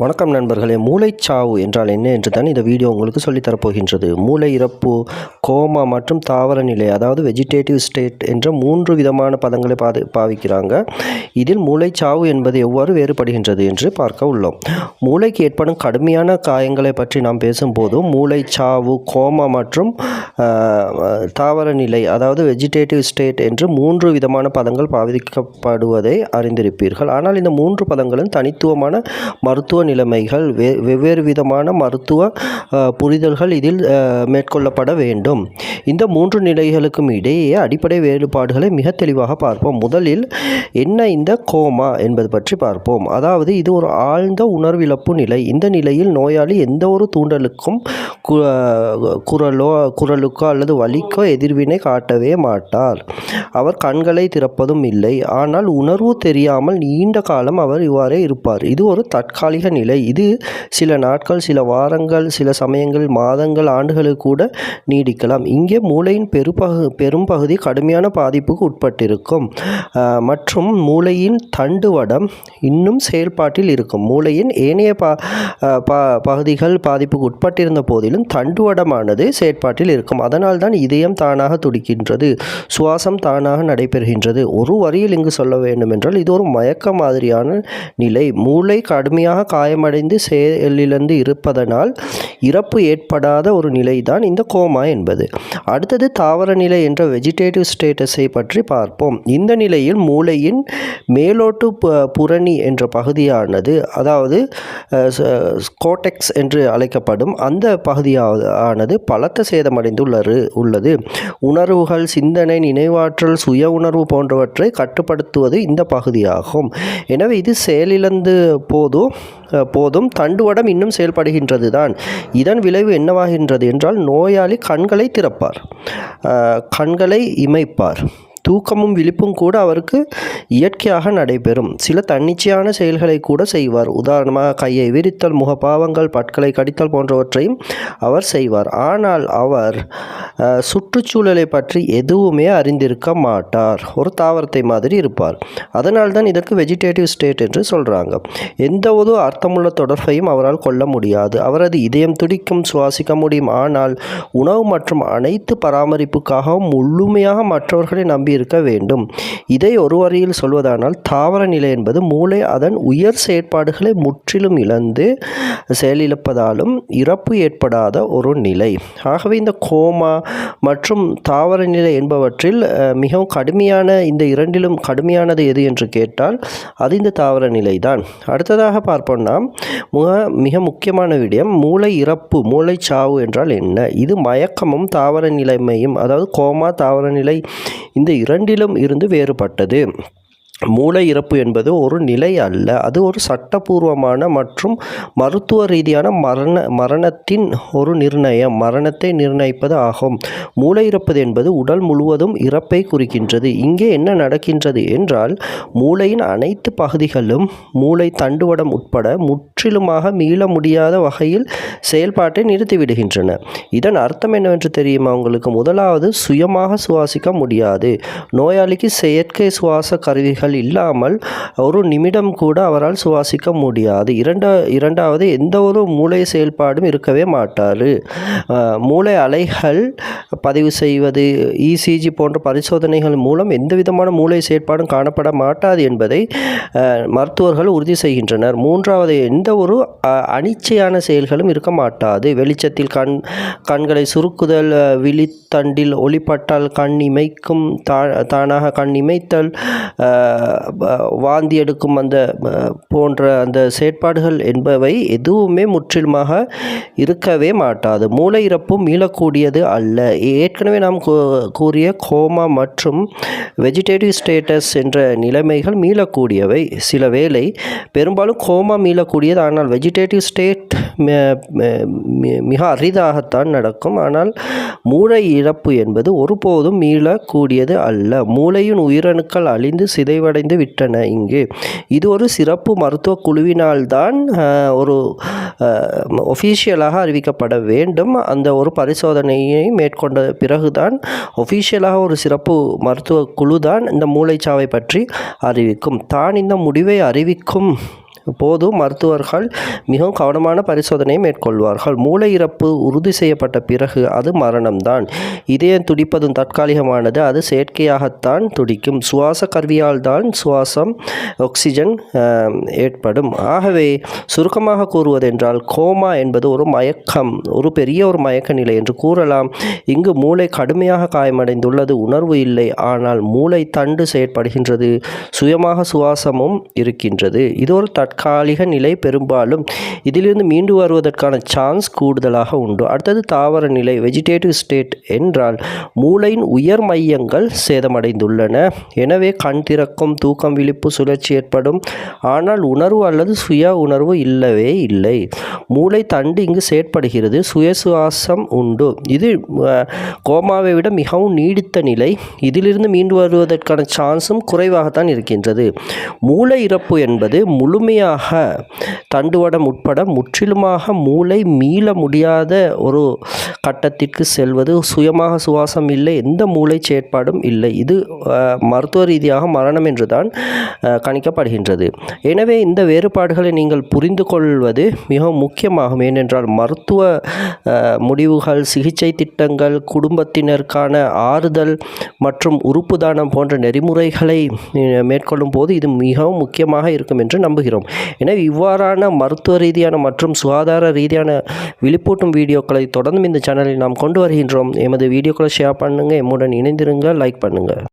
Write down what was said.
வணக்கம் நண்பர்களே மூளைச்சாவு என்றால் என்ன என்று தான் இந்த வீடியோ உங்களுக்கு சொல்லித்தரப்போகின்றது. மூளை இறப்பு கோமா மற்றும் தாவர நிலை அதாவது வெஜிடேட்டிவ் ஸ்டேட் என்ற மூன்று விதமான பதங்களை பாது பாவிக்கிறாங்க. இதில் மூளைச்சாவு என்பது எவ்வாறு வேறுபடுகின்றது என்று பார்க்க உள்ளோம். மூளைக்கு ஏற்படும் கடுமையான காயங்களை பற்றி நாம் பேசும்போது மூளைச்சாவு கோமா மற்றும் தாவர நிலை அதாவது வெஜிடேட்டிவ் ஸ்டேட் என்று மூன்று விதமான பதங்கள் பாவிக்கப்படுவதை அறிந்திருப்பீர்கள். ஆனால் இந்த மூன்று பதங்களும் தனித்துவமான மருத்துவ நிலைமைகள் வே வெவ்வேறு விதமான மருத்துவ புரிதல்கள் இதில் மேற்கொள்ளப்பட வேண்டும். இந்த மூன்று நிலைகளுக்கும் இடையே அடிப்படை வேறுபாடுகளை மிக தெளிவாக பார்ப்போம். முதலில் என்ன இந்த கோமா என்பது பற்றி பார்ப்போம். அதாவது இது ஒரு ஆழ்ந்த உணர்விழப்பு நிலை. இந்த நிலையில் நோயாளி எந்த ஒரு தூண்டலுக்கும் கு- குரலோ குரலுக்கோ அல்லது வலிக்கோ எதிர்வினை காட்டவே மாட்டார். அவர் கண்களை திறப்பதும் இல்லை. ஆனால் உணர்வு தெரியாமல் நீண்ட காலம் அவர் இவ்வாறே இருப்பார். இது ஒரு தற்காலிக நிலை. இது சில நாட்கள் சில வாரங்கள் சில சமயங்கள் மாதங்கள் ஆண்டுகளுக்கு கூட நீடிக்கலாம். இங்கே மூளையின் பெருபகு பெரும்பகுதி கடுமையான பாதிப்புக்கு உட்பட்டிருக்கும். மற்றும் மூளையின் தண்டுவடம் இன்னும் செயல்பாட்டில் இருக்கும். மூளையின் ஏனைய பா ப பகுதிகள் பாதிப்புக்கு உட்பட்டிருந்த போதிலும் தண்டுவடமானது செயற்பாட்டில் இருக்கும். அதனால் தான் இதயம் தானாக துடிக்கின்றது சுவாசம் தானாக நடைபெறுகின்றது. ஒரு வரியில் இங்கு சொல்ல வேண்டுமென்றால் இது ஒரு மயக்க மாதிரியான நிலை. மூளை கடுமையாக காயமடைந்து செயலிழந்து இருப்பதனால் இறப்பு ஏற்படாத ஒரு நிலை தான் இந்த கோமா என்பது. அடுத்தது தாவர நிலை என்ற வெஜிடேட்டிவ் ஸ்டேட்டஸை பற்றி பார்ப்போம். இந்த நிலையில் மூளையின் மேலோட்டு புரணி என்ற பகுதியானது அதாவது கோட்டெக்ஸ் என்று அழைக்கப்படும் அந்த பகுதியானது ஆனது பலத்த சேதமடைந்துள்ளது உள்ளது. உணர்வுகள் சிந்தனை நினைவாற்றல் சுய உணர்வு போன்றவற்றை கட்டுப்படுத்துவது இந்த பகுதியாகும். எனவே இது செயலிழந்து போதும் போதும். தண்டுவடம் இன்னும் செயல்படுகின்றது தான் இதன் விளைவு என்னவாகின்றது என்றால் நோயாளி கண்களை திறப்பார். கண்களை இமைப்பார். தூக்கமும் விழிப்பும் கூட அவருக்கு இயற்கையாக நடைபெறும். சில தன்னிச்சையான செயல்களை கூட செய்வார். உதாரணமாக கையை விரித்தல் முகபாவங்கள் பற்களை கடித்தல் போன்றவற்றையும் அவர் செய்வார். ஆனால் அவர் சுற்றுச்சூழலை பற்றி எதுவுமே அறிந்திருக்க மாட்டார். ஒரு தாவரத்தை மாதிரி இருப்பார். அதனால் தான் இதற்கு வெஜிடேட்டிவ் ஸ்டேட் என்று சொல்கிறாங்க எந்த ஒரு அர்த்தமுள்ள தொடர்பையும் அவரால் கொள்ள முடியாது. அவரது இதயம் துடிக்கும் சுவாசிக்க முடியும். ஆனால் உணவு மற்றும் அனைத்து பராமரிப்புக்காகவும் முழுமையாக மற்றவர்களை நம்பி இருக்க வேண்டும். இதை ஒரு வரியில் சொல்வதானால் தாவர நிலை என்பது மூளை அதன் உயர் செயற்பாடுகளை முற்றிலும் இழந்து செயலிழப்பதாலும் இறப்பு ஏற்படாத ஒரு நிலை. ஆகவே இந்த கோமா மற்றும் தாவர நிலை என்பவற்றில் மிகவும் கடுமையான இந்த இரண்டிலும் கடுமையானது எது என்று கேட்டால் அது இந்த தாவர நிலைதான். அடுத்ததாக பார்ப்போம்னா மிக மிக முக்கியமான விடயம் மூளை இறப்பு மூளை சாவு என்றால் என்ன? இது மயக்கமும் தாவர நிலைமையும் அதாவது கோமா தாவர நிலை இந்த இரண்டிலும் இருந்து வேறுபட்டது. மூளை இறப்பு என்பது ஒரு நிலை அல்ல. அது ஒரு சட்டபூர்வமான மற்றும் மருத்துவ ரீதியான மரண மரணத்தின் ஒரு நிர்ணயம். மரணத்தை நிர்ணயிப்பது ஆகும். மூளை இறப்பது என்பது உடல் முழுவதும் இறப்பை குறிக்கின்றது. இங்கே என்ன நடக்கின்றது என்றால் மூளையின் அனைத்து பகுதிகளும் மூளை தண்டுவடம் உட்பட முற்றிலுமாக மீள முடியாத வகையில் செயல்பாட்டை நிறுத்திவிடுகின்றன. இதன் அர்த்தம் என்னவென்று தெரியுமா உங்களுக்கு? முதலாவது சுயமாக சுவாசிக்க முடியாது. நோயாளிக்கு செயற்கை சுவாச கருவிகள் இல்லாமல் ஒரு நிமிடம் கூட அவரால் சுவாசிக்க முடியாது. இரண்டா இரண்டாவது எந்த ஒரு மூளை செயல்பாடும் இருக்கவே மாட்டார் மூளை அலைகள் பதிவு செய்வது இசிஜி போன்ற பரிசோதனைகள் மூலம் எந்த விதமான மூளை செயற்பாடும் காணப்பட மாட்டாது என்பதை மருத்துவர்கள் உறுதி செய்கின்றனர். மூன்றாவது எந்த ஒரு அனிச்சையான செயல்களும் இருக்க மாட்டாது. வெளிச்சத்தில் கண் கண்களை சுருக்குதல் விழித்தண்டில் ஒளிப்பட்டால் கண் இமைக்கும் தா தானாக கண் இமைத்தல் வாந்தி எடுக்கும் அந்த போன்ற அந்த செயற்பாடுகள் என்பவை எதுவுமே முற்றிலுமாக இருக்கவே மாட்டாது. மூளை இறப்பு மீளக்கூடியது அல்ல. ஏற்கனவே நாம் கூறிய கோமா மற்றும் வெஜிடேட்டிவ் ஸ்டேட்டஸ் என்ற நிலைமைகள் மீளக்கூடியவை. சில வேளை பெரும்பாலும் கோமா மீளக்கூடியது ஆனால் வெஜிடேட்டிவ் ஸ்டேட் மிக அரிதாகத்தான் நடக்கும். ஆனால் மூளை இழப்பு என்பது ஒருபோதும் மீளக்கூடியது அல்ல. மூளையின் உயிரணுக்கள் அழிந்து சிதைவடைந்து விட்டன இங்கு. இது ஒரு சிறப்பு மருத்துவ குழுவினால்தான் ஒரு ஒஃபீஷியலாக அறிவிக்கப்பட வேண்டும். அந்த ஒரு பரிசோதனையை மேற்கொண்ட பிறகுதான் ஒஃபீஷியலாக ஒரு சிறப்பு மருத்துவ குழு தான் இந்த மூளைச்சாவை பற்றி அறிவிக்கும். தான் இந்த முடிவை அறிவிக்கும். போது மருத்துவர்கள் மிகவும் கவனமான பரிசோதனையை மேற்கொள்வார்கள். மூளை இறப்பு உறுதி செய்யப்பட்ட பிறகு அது மரணம்தான். இதயம் துடிப்பதும் தற்காலிகமானது அது செயற்கையாகத்தான் துடிக்கும். சுவாச கருவியால் தான் சுவாசம் ஆக்சிஜன் ஏற்படும். ஆகவே சுருக்கமாக கூறுவதென்றால் கோமா என்பது ஒரு மயக்கம் ஒரு பெரிய ஒரு மயக்க நிலை என்று கூறலாம். இங்கு மூளை கடுமையாக காயமடைந்துள்ளது உணர்வு இல்லை. ஆனால் மூளை தண்டு செயற்படுகின்றது சுயமாக சுவாசமும் இருக்கின்றது. இது ஒரு தட் தற்காலிக நிலை பெரும்பாலும் இதிலிருந்து மீண்டு வருவதற்கான சான்ஸ் கூடுதலாக உண்டு. அடுத்தது தாவர நிலை வெஜிடேட்டிவ் ஸ்டேட் என்றால் மூளையின் உயர் மையங்கள் சேதமடைந்துள்ளன. எனவே கண் திறக்கும் தூக்கம் விழிப்பு சுழற்சி ஏற்படும். ஆனால் உணர்வு அல்லது சுய உணர்வு இல்லவே இல்லை. மூளை தண்டு இங்கு செயற்படுகிறது. சுய சுவாசம் உண்டு. இது கோமாவை விட மிகவும் நீடித்த நிலை. இதிலிருந்து மீண்டு வருவதற்கான சான்ஸும் குறைவாகத்தான் இருக்கின்றது. மூளை இறப்பு என்பது முழுமையாக தண்டுவடம் உட்பட முற்றிலுமாக மூளை மீள முடியாத ஒரு கட்டத்திற்கு செல்வது சுயமாக சுவாசம் இல்லை எந்த மூளை செயற்பாடும் இல்லை. இது மருத்துவ ரீதியாக மரணம் என்று தான் கணிக்கப்படுகின்றது. எனவே இந்த வேறுபாடுகளை நீங்கள் புரிந்து கொள்வது மிகவும் முக்கியமாகும். ஏனென்றால் மருத்துவ முடிவுகள் சிகிச்சை திட்டங்கள் குடும்பத்தினருக்கான ஆறுதல் மற்றும் உறுப்பு தானம் போன்ற நெறிமுறைகளை மேற்கொள்ளும் போது இது மிகவும் முக்கியமாக இருக்கும் என்று நம்புகிறோம். எனவே இவ்வாறான மருத்துவ ரீதியான மற்றும் சுகாதார ரீதியான விழிப்பூட்டும் வீடியோக்களை தொடர்ந்து இந்த சேனலில் நாம் கொண்டு வருகின்றோம். எமது வீடியோக்களை ஷேர் பண்ணுங்கள் எம்முடன் இணைந்திருங்க லைக் பண்ணுங்கள்